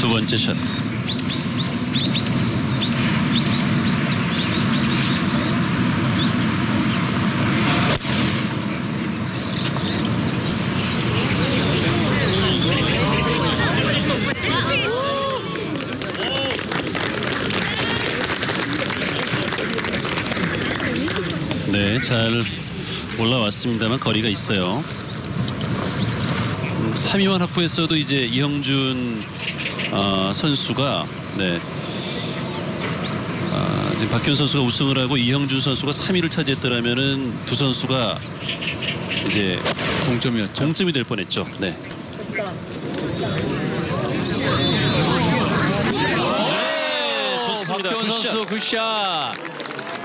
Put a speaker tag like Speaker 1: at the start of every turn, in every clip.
Speaker 1: 두 번째 샷. 네, 잘 올라왔습니다만 거리가 있어요. 음, 3위만 확보했어도 이제 이형준 아, 선수가 네. 아, 지금 박현 선수가 우승을 하고 이형준 선수가 3위를 차지했더라면은 두 선수가 이제
Speaker 2: 동점이었죠.
Speaker 1: 동점이 될 뻔했죠. 네. 네, 좋습니다.
Speaker 2: 박현. 선수 굿샷.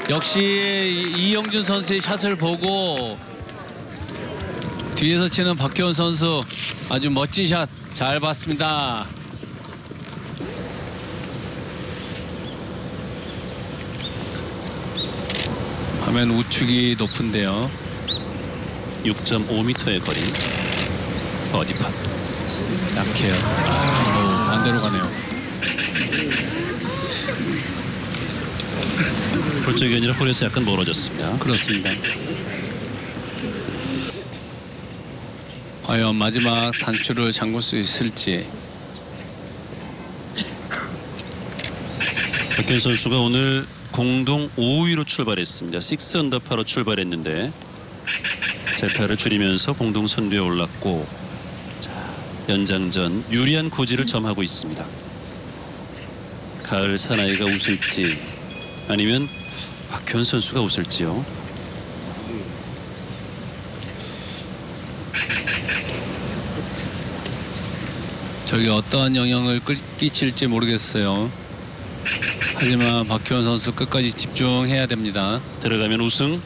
Speaker 2: 역시 이- 이영준 선수의 샷을 보고 뒤에서 치는 박현 선수 아주 멋진 샷 잘 봤습니다. 화면 우측이 높은데요.
Speaker 1: 6.5m의 거리. 버디팟.
Speaker 2: 약해요. 오, 반대로 가네요.
Speaker 1: 볼 쪽이 아니라 홀에서 약간 멀어졌습니다.
Speaker 2: 그렇습니다. 과연 마지막 단추를 잠글 수 있을지
Speaker 1: 박현 선수가 오늘 공동 5위로 출발했습니다. 6 언더파로 출발했는데 세 타를 줄이면서 공동 선두에 올랐고 자, 연장전 유리한 고지를 점하고 있습니다. 가을 사나이가 웃을지 아니면 박현 선수가 웃을지요.
Speaker 2: 저기 어떠한 영향을 끌- 끼칠지 모르겠어요. 하지만 박효원 선수 끝까지 집중해야 됩니다.
Speaker 1: 들어가면 우승.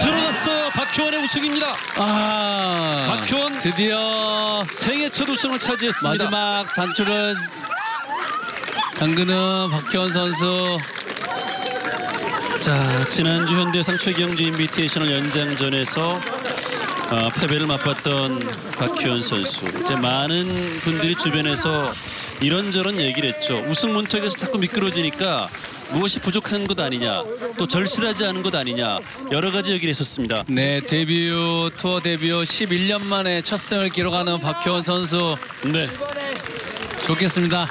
Speaker 1: 들어갔어요. 박효원의 우승입니다.
Speaker 2: 아,
Speaker 1: 박효원.
Speaker 2: 드디어
Speaker 1: 생애 첫 우승을 차지했습니다.
Speaker 2: 마지막 단추를 잠그는 박효원 선수.
Speaker 1: 자 지난주 현대상 최경주 인비테이셔널 연장전에서 아, 패배를 맛봤던 박효원 선수. 이제 많은 분들이 주변에서 이런저런 얘기를 했죠. 우승 문턱에서 자꾸 미끄러지니까 무엇이 부족한 것 아니냐 또 절실하지 않은 것 아니냐 여러 가지 얘기를 했었습니다.
Speaker 2: 네, 데뷔 투어 데뷔 후 11년 만에 첫 승을 기록하는 박효원 선수.
Speaker 1: 네.
Speaker 2: 좋겠습니다.